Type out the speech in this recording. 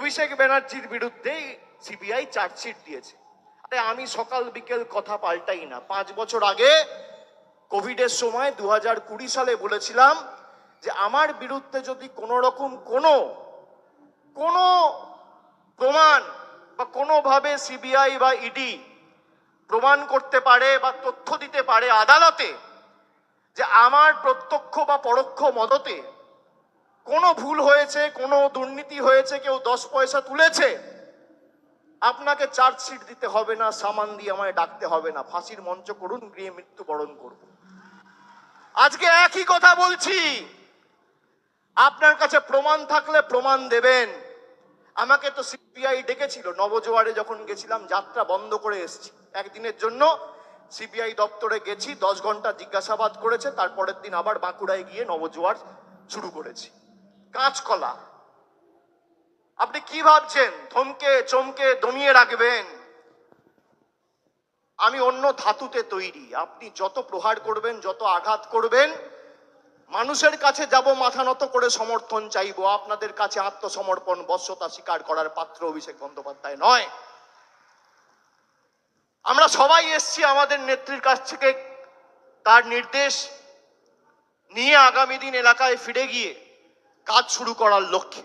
অভিষেক ব্যানার্জির বিরুদ্ধে CBI chargesheet দিয়েছে। আরে আমি সকাল বিকেল কথা পাল্টাই না। পাঁচ বছর আগে কোভিডের সময় দু হাজার কুড়ি সালে বলেছিলাম যে আমার বিরুদ্ধে যদি কোনো রকম কোনো কোনো প্রমাণ বা কোনোভাবে সিবিআই বা ইডি প্রমাণ করতে পারে বা তথ্য দিতে পারে আদালতে, যে আমার প্রত্যক্ষ বা পরোক্ষ মদতে কোনো ভুল হয়েছে, কোনো দুর্নীতি হয়েছে, কেউ দশ পয়সা তুলেছে, আপনাকে চার্জশিট দিতে হবে না, সামান দিয়ে আমায় ডাকতে হবে না। ফাঁসির মঞ্চ করুন, গৃহে মৃত্যুবরণ করব আজকে একই কথা বলছি। আপনার কাছে প্রমাণ থাকলে প্রমাণ দেবেন। আমাকে তো সিবিআই ডেকেছিল। নবজোয়ারে যখন গেছিলাম, যাত্রা বন্ধ করে এসেছি। একদিনের জন্য সিবিআই দপ্তরে গেছি, দশ ঘণ্টা জিজ্ঞাসাবাদ করেছে, তারপরের দিন আবার বাঁকুড়ায় গিয়ে নবজোয়ার শুরু করেছি। কাঁচকলা। আপনি কি ভাবছেন? থমকে চমকে দমিয়ে রাখবেন। আমি অন্য ধাতুতে তৈরি। আপনি যত প্রহার করবেন, যত আঘাত করবেন, মানুষের কাছে যাব, মাথা নত করে সমর্থন চাইব। আপনাদের কাছে আত্মসমর্পণ, বশ্যতা স্বীকার করার পাত্র অভিষেক বন্দ্যোপাধ্যায় নয়। আমরা সবাই এসছি আমাদের নেত্রীর কাছ থেকে। তার নির্দেশ নিয়ে আগামী দিন এলাকায় ফিরে গিয়ে কাজ শুরু করার লক্ষ্যে।